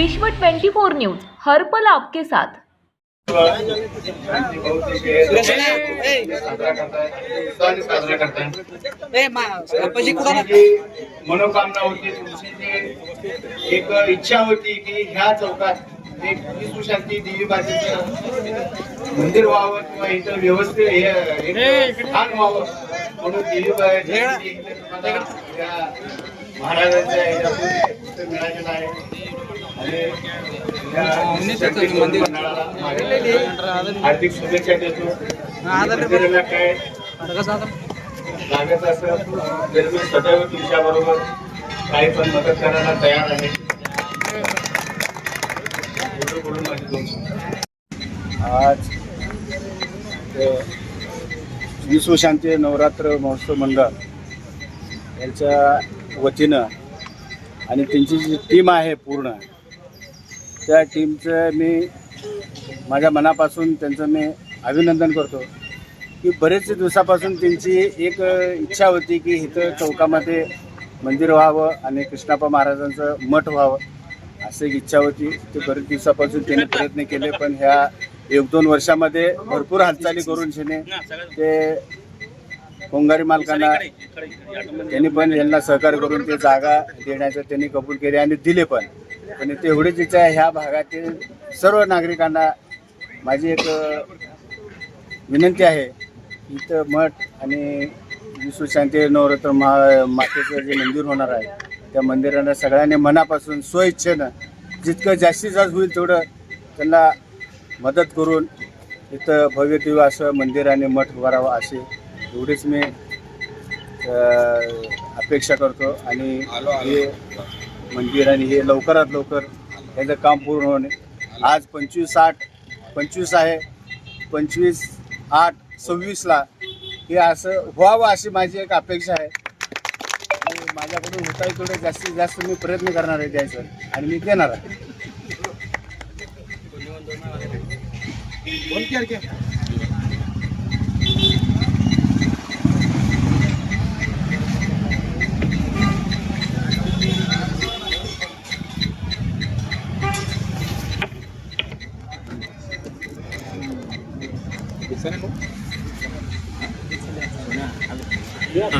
विश्व 24 न्यूज हर्पल आपके साथ. मनोकामना होती तुमची जी एक इच्छा होती की ह्या चौकात एक विश्वशांती देवी बाजेचं मंदिर व्हावं किंवा इथं व्यवस्थित एक स्थान व्हावं म्हणून देवी महाराजांच्या मिळालेलं आहे. हार्दिक शुभेच्छा देतो. काय लागत असं सदैव काही पण मदत करायला तयार आहे. आज विश्वशांती नवरात्र महोत्सव मंडळ यांच्या वतीनं आणि त्यांची जी टीम आहे पूर्ण त्या टीमचं मी माझ्या मनापासून त्यांचं मी अभिनंदन करतो. की बरेच दिवसापासून त्यांची एक इच्छा होती की इथं चौकामध्ये मंदिर व्हावं आणि कृष्णाप्पा महाराजांचं मठ व्हावं असं एक इच्छा होती. ते बरेच दिवसापासून त्यांनी प्रयत्न केले पण ह्या एक दोन वर्षामध्ये भरपूर हालचाली करून शेने. ते कोंगारी मालकांना त्यांनी पण यांना सहकार्य करून ते जागा देण्याचं त्यांनी कबूल केले आणि दिले पण. आणि तेवढीच इच्छा ह्या भागातील सर्व नागरिकांना माझी एक विनंती आहे. इथं मठ आणि विश्वशांती नवरात्र महा मातेचं जे मंदिर होणार आहे त्या मंदिरांना सगळ्यांनी मनापासून स्वइच्छेनं जितकं जास्तीत जास्त होईल तेवढं त्यांना मदत करून इथं भव्य असं मंदिर आणि मठ उभारावं असे एवढीच मी अपेक्षा करतो. आणि हे मंदिर आणि हे लवकरात लवकर याचं काम पूर्ण होणे. आज पंचवीस आठ पंचवीस आहे पंचवीस आठ सव्वीसला हे असं व्हावं अशी माझी एक अपेक्षा आहे. आणि माझ्याकडून होता थोडे जास्तीत जास्त मी प्रयत्न करणार आहे द्यायचं आणि मी देणार आहे.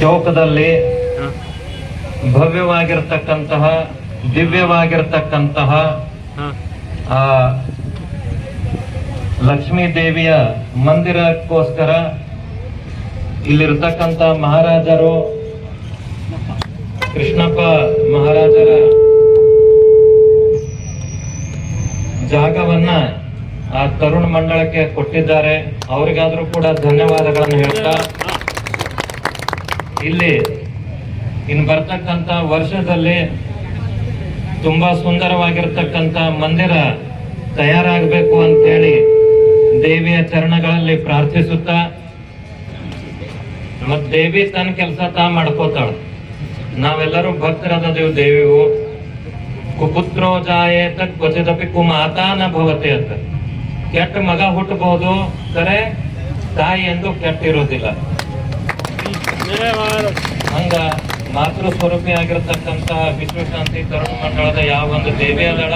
ಚೌಕದಲ್ಲಿ ಭವ್ಯವಾಗಿರ್ತಕ್ಕಂತಹ ದಿವ್ಯವಾಗಿರ್ತಕ್ಕಂತಹ ಆ ಲಕ್ಷ್ಮೀ ದೇವಿಯ ಮಂದಿರಕ್ಕೋಸ್ಕರ ಇಲ್ಲಿರ್ತಕ್ಕಂಥ ಮಹಾರಾಜರು ಕೃಷ್ಣಪ್ಪ ಮಹಾರಾಜರ ಜಾಗವನ್ನ ಆ ತರುಣ ಮಂಡಳಕ್ಕೆ ಕೊಟ್ಟಿದ್ದಾರೆ. ಅವರಿಗಾದ್ರೂ ಕೂಡ ಧನ್ಯವಾದಗಳನ್ನು ಹೇಳ್ತಾ ಇಲ್ಲಿ ಇನ್ನು ಬರ್ತಕ್ಕಂಥ ವರ್ಷದಲ್ಲಿ ತುಂಬಾ ಸುಂದರವಾಗಿರ್ತಕ್ಕಂಥ ಮಂದಿರ ತಯಾರಾಗಬೇಕು ಅಂತೇಳಿ ದೇವಿಯ ಚರಣಗಳಲ್ಲಿ ಪ್ರಾರ್ಥಿಸುತ್ತಾ ಮತ್ ದೇವಿ ತನ್ನ ಕೆಲಸ ತಾ ಮಾಡ್ಕೋತಾಳ. ನಾವೆಲ್ಲರೂ ಭಕ್ತರಾದ ದೇವ್ ದೇವಿವು ಕುಪುತ್ರೋ ಜಾಯೇತ ಕ್ವಚಿದಪಿ ಕುಮಾತಾ ನ ಭವತೆ ಅಂತ. ಕೆಟ್ಟ ಮಗ ಹುಟ್ಟಬಹುದು, ಕರೆ ತಾಯಿ ಎಂದು ಕೆಟ್ಟ ಇರೋದಿಲ್ಲ ಹಂಗ ಮಾತೃ ಸ್ವರೂಪಿ ಆಗಿರತಕ್ಕಂತಹ ವಿಶ್ವಶಾಂತಿ ತರುಣ ಮಂಡಳದ ಯಾವ ಒಂದು ದೇವಿ ಅದಳ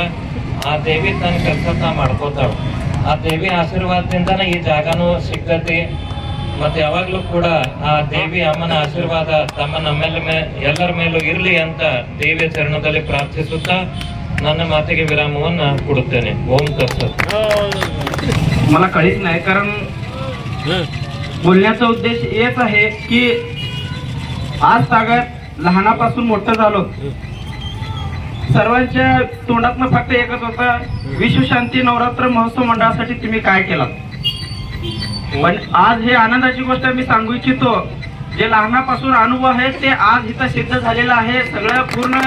ಆ ದೇವಿ ತನ್ನ ಕೆಲಸ ತಾ ಮಾಡ್ಕೋತಾಳ ಆ ದೇವಿ ಆಶೀರ್ವಾದದಿಂದನೇ ಈ ಜಾಗನೂ ಸಿಗ್ತತಿ ಮತ್ತೆ ಯಾವಾಗ್ಲೂ ಕೂಡ ಆ ದೇವಿ ಅಮ್ಮನ ಆಶೀರ್ವಾದ ತಮ್ಮ ನಮ್ಮೆಲ್ಲ ಮೇ ಎಲ್ಲರ ಮೇಲೂ ಇರ್ಲಿ ಅಂತ ದೇವಿಯ ಚರಣದಲ್ಲಿ ಪ್ರಾರ್ಥಿಸುತ್ತಾ ನನ್ನ ಮಾತಿಗೆ ವಿರಾಮವನ್ನ ಕೊಡುತ್ತೇನೆ ಓಂ ತತ್ಸತ್ मला कळीच नाही कारण बोलण्याचा उद्देश हेच आहे की आज सागर लहानापासून मोठं झालो. सर्वांच्या तोंडातनं फक्त एकच होता विश्वशांती नवरात्र महोत्सव मंडळासाठी तुम्ही काय केला? पण आज हे आनंदाची गोष्ट मी सांगू इच्छितो जे लहानापासून अनुभव आहे ते आज इथं सिद्ध झालेलं आहे. सगळं पूर्ण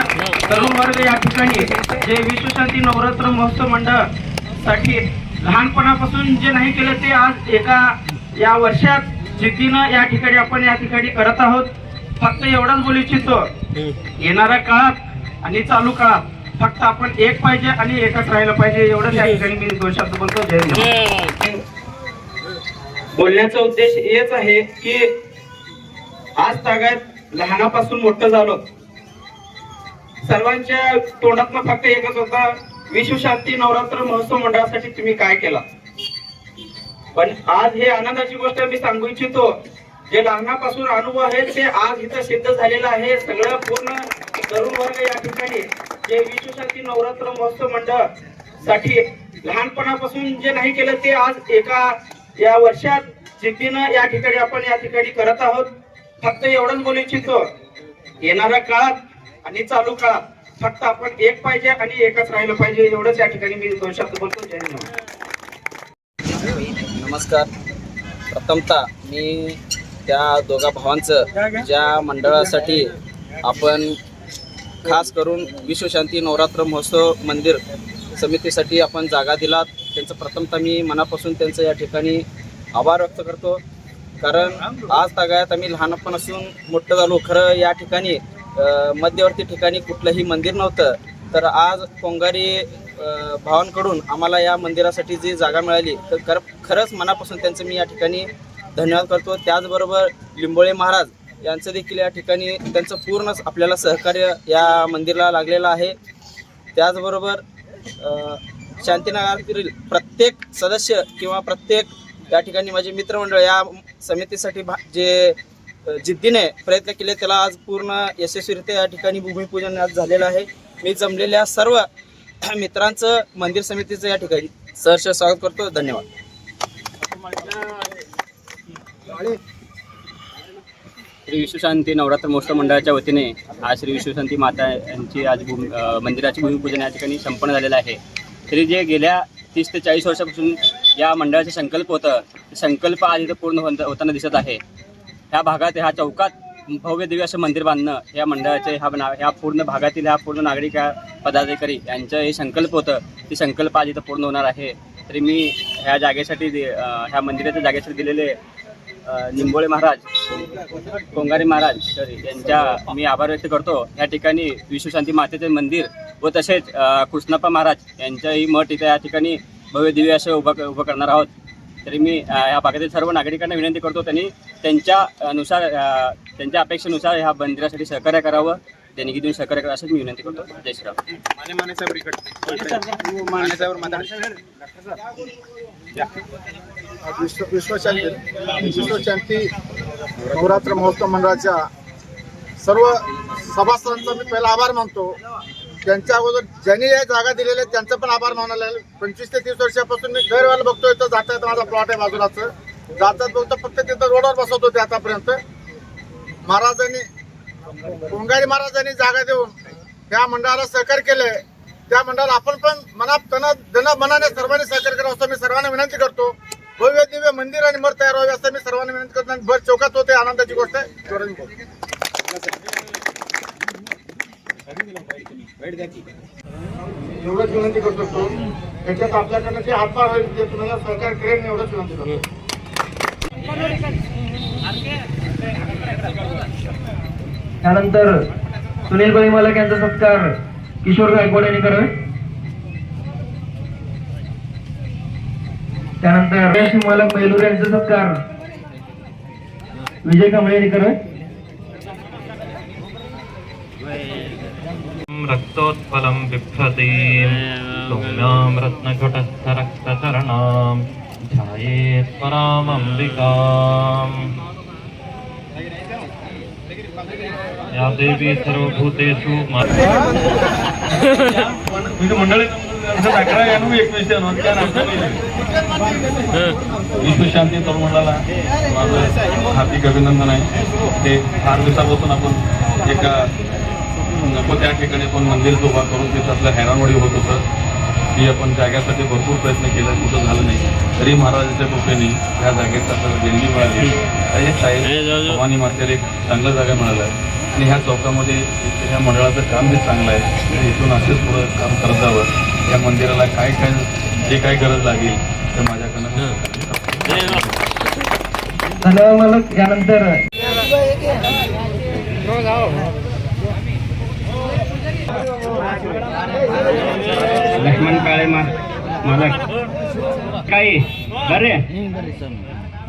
तरुण वर्ग या ठिकाणी जे विश्वशांती नवरात्र महोत्सव मंडळसाठी लहानपणापासून जे नाही केलं ते आज एका या वर्षात जिद्दीनं या ठिकाणी आपण या ठिकाणी करत आहोत. फक्त एवढंच बोलू इच्छितो येणाऱ्या काळात आणि चालू काळात फक्त आपण एक पाहिजे आणि एकच राहिलं पाहिजे एवढंच या ठिकाणी मी दोन शब्द बोलतो जय. बोलण्याचा उद्देश हेच आहे की आज तागात लहानापासून मोठं झालो. सर्वांच्या तोंडातनं फक्त एकच होता विश्वशांती नवरात्र महोत्सव मंडळासाठी तुम्ही काय केला? पण आज हे आनंदाची गोष्ट मी सांगू इच्छितो. जे लहानापासून अनुभव आहेत ते आज इथं सिद्ध झालेलं आहे. सगळं पूर्ण तरुण वर्ग या ठिकाणी जे विश्वशांती नवरात्र महोत्सव मंडळसाठी लहानपणापासून जे नाही केलं ते आज एका या वर्षात जिद्दीनं या ठिकाणी आपण या ठिकाणी करत आहोत. फक्त एवढंच बोलू इच्छितो येणाऱ्या काळात आणि चालू काळात फक्त आपण एक पाहिजे आणि एकच राहिलं पाहिजे एवढंच या ठिकाणी मी दोन शब्द बोलतो. जय नमस्कार. प्रथमतः मी त्या दोघा भावांचं ज्या मंडळासाठी आपण खास करून विश्वशांती नवरात्र महोत्सव मंदिर समितीसाठी आपण जागा दिलात. त्यांचं प्रथमतः मी मनापासून त्यांचं या ठिकाणी आभार व्यक्त करतो. कारण आज तागायत आम्ही लहानपणापासून मोठं झालो. खरं या ठिकाणी मध्यवर्ती ठिकाणी कुठलंही मंदिर नव्हतं. तर आज कोंगारी भावांकडून आम्हाला या मंदिरासाठी जी जागा मिळाली तर खर खरंच मनापासून त्यांचं मी या ठिकाणी धन्यवाद करतो. त्याचबरोबर लिंबोळे महाराज यांचं देखील या ठिकाणी त्यांचं पूर्ण आपल्याला सहकार्य या मंदिराला लागलेलं आहे. त्याचबरोबर शांतीनगरातील प्रत्येक सदस्य किंवा प्रत्येक या ठिकाणी माझे मित्रमंडळ या समितीसाठी भा जे जिद्दीने प्रयत्न केले त्याला आज पूर्ण यशस्वीरित्या या ठिकाणी भूमिपूजन आज झालेलं आहे. मी जमलेल्या सर्व मित्रांचं मंदिर समितीचं या ठिकाणी सहर्ष स्वागत करतो. धन्यवाद. श्री विश्वशांती नवरात्र महोत्सव मंडळाच्या वतीने आज श्री विश्वशांती माता यांची आज भूमी मंदिराची भूमिपूजन या ठिकाणी संपन्न झालेलं आहे. तरी जे गेल्या तीस ते चाळीस वर्षापासून या मंडळाचे संकल्प होतं संकल्प आज इथं पूर्ण होत होताना दिसत आहे. ह्या भागात ह्या चौकात भव्य दिव्य असं मंदिर बांधणं ह्या मंडळाचे ह्या ना- ह्या पूर्ण भागातील ह्या पूर्ण नागरिक ह्या पदाधिकारी यांचं हे संकल्प होतं ते संकल्प आज इथं पूर्ण होणार आहे. तरी मी ह्या जागेसाठी ह्या मंदिराच्या जागेसाठी दिलेले निंबोळे महाराज कोंगारे महाराज तर यांच्या मी आभार व्यक्त करतो. या ठिकाणी विश्वशांती मातेचे मंदिर व तसेच कृष्णप्पा महाराज यांचंही मठ इथं या ठिकाणी भव्य दिव्य असे उभं उभं करणार आहोत. तरी मी या भागातील सर्व नागरिकांना विनंती करतो त्यांनी त्यांच्या नुसार त्यांच्या अपेक्षेनुसार ह्या मंदिरासाठी सहकार्य करावं. देणगी देऊन सहकार्य करावं अशी मी विनंती करतो. जय श्रीराम. विश्व विश्वशांती विश्वशांती नवरात्र महोत्सव मंडळाच्या सर्व सभासदांचा मी पहिला आभार मानतो. त्यांच्या अगोदर ज्यांनी या जागा दिलेल्या आहेत त्यांचा पण आभार मानायला लागेल. पंचवीस ते तीस वर्षापासून मी दरवेळेला बघतोय तर जाता येतं माझा प्लॉट आहे बाजूलाच. जातात बघतो फक्त तिथं रोडवर बसवत होते आतापर्यंत. महाराजांनी कोंगारी महाराजांनी जागा देऊन त्या मंडळाला सहकार्य केले. त्या मंडळाला आपण पण मनात तन मनाने सर्वांनी सहकार्य करावं असं मी सर्वांना विनंती करतो. भव्य दिव्य मंदिर आणि मठ तयार व्हावे असं मी सर्वांना विनंती करतो आणि भर चौकात होते आनंदाची गोष्ट आहे. एवढंच विनंती करतो तो त्याच्यात आपल्याकडनं जे हातभार होईल ते तुम्हाला सहकार्य करेल एवढंच विनंती करतो. त्यानंतर सुनील भाई मालक यांचा सत्कार किशोर गायकवाड यांनी करावे. त्यानंतर मालक मेलूर यांचा सत्कार विजय कांबळे यांनी करावे. रक्तोत्पलं बिभ्रतीं सौम्यां रत्नघटस्थ रक्तचरणां ध्यायेत् परामम्बिकाम्। या देवी सर्वभूतेषु मा- विश्वशांती तरुण मंडळाला माझं हार्दिक अभिनंदन आहे. ते फार दिवसापासून आपण एका नको त्या ठिकाणी पण मंदिर उभा करून तिथं हैराणवाडी होत होतं. की आपण जाग्यासाठी भरपूर प्रयत्न केला कुठं झालं नाही. तरी महाराजांच्या कृपेने ह्या जागेत आपल्याला देणगी मिळाली. एक आहे भवानी मातेला एक चांगलं जागा मिळालं. आणि ह्या चौकामध्ये ह्या मंडळाचं काम बी चांगलं आहे. आणि इथून असेच पुढं काम करत जावं. या मंदिराला काय काय जे काय गरज लागेल ते माझ्याकडनं यानंतर लक्ष्मण काळे मा मालक. काही बरे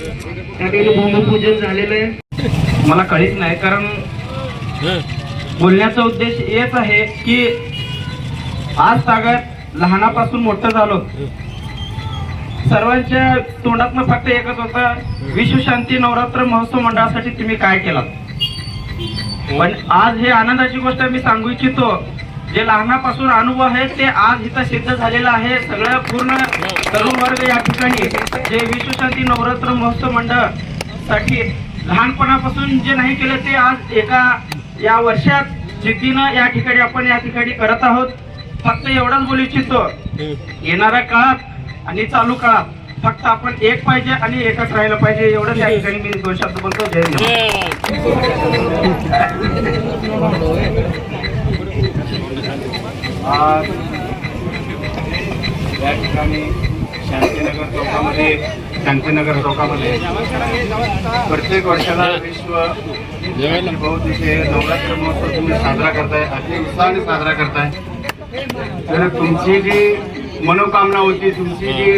भूमिपूजन झालेलं आहे. मला कळीत नाही कारण बोलण्याचा उद्देश हेच आहे की आज सागर लहानापासून मोठं झालो. सर्वांच्या तोंडातनं फक्त एकच होता विश्वशांती नवरात्र महोत्सव मंडळासाठी तुम्ही काय केलात? पण आज हे आनंदाची गोष्ट मी सांगू इच्छितो जे लहानापासून अनुभव आहे ते आज इथं सिद्ध झालेलं आहे. सगळं पूर्ण तरुण वर्ग या ठिकाणी जे विश्वशांती नवरात्र महोत्सव मंडळसाठी लहानपणापासून जे नाही केलं ते आज एका या वर्षात जिद्दीनं या ठिकाणी आपण या ठिकाणी करत आहोत. फक्त एवढंच बोलू इच्छितो. येणाऱ्या काळात आणि चालू काळात फक्त आपण एक पाहिजे आणि एकच राहिलं पाहिजे एवढंच या ठिकाणी मी दोन शब्द बोलतो. जय आज या ठिकाणी शांतीनगर चौकामध्ये शांतीनगर चौकामध्ये प्रत्येक वर्षाला विश्व बहुत दिवशी नवरात्र महोत्सव तुम्ही साजरा करताय अति उत्साहाने साजरा करताय. तर तुमची जी मनोकामना होती तुमची जी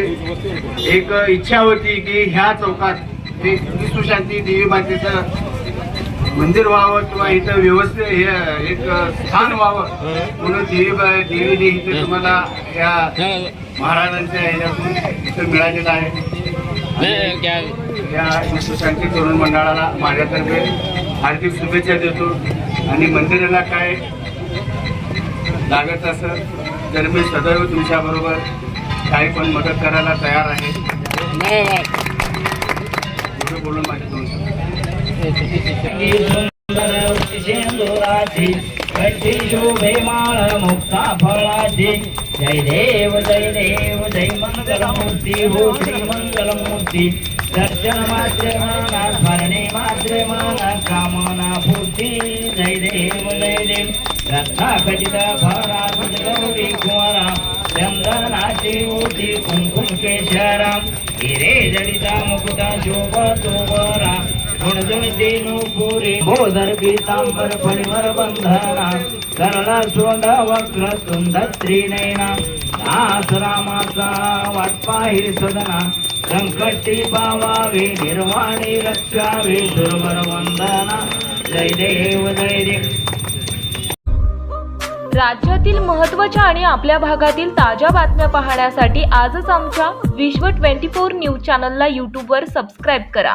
एक इच्छा होती की ह्या चौकात एक विश्वशांती देवी मातेचं मंदिर व्हावं किंवा इथं व्यवस्थित हे एक स्थान व्हावं म्हणून देवी देवीने इथे तुम्हाला या महाराजांच्या ह्याच्यातून इथं मिळालेलं आहे. या विश्वशांती तरुण मंडळाला माझ्यातर्फे हार्दिक शुभेच्छा देतो. आणि मंदिराला काय लागत असेल तर मी सदैव तुमच्याबरोबर काही पण मदत करायला तयार आहे. बोलून माझी दोन. शोभे माळ मुक्ता फळाची जय देव जय देव जय मंगलमूर्ती हो श्री मंगलमूर्ती दर्शन मात्र माना स्मरणे मात्र माना कामना पूर्ती जय देव जय देव रत्ना खचिता फळा गौरी कुमारा चंदनाची ओटी कुंकुम केशराम हिरे जडिता मुकुटा शोभा तोबरा पीतांबर फणीवर बंधना सोंड वक्र त्रिनयना दास रामाचा सदना संकटी पावावे निर्वाणी रक्षावे दुर्वर वंदना जय देव जय देव राज्यातील महत्त्वाच्या आणि आपल्या भागातील ताज्या बातम्या पाहण्यासाठी आजच आमच्या विश्व 24 न्यूज चॅनलला यूट्यूबवर सबस्क्राईब करा.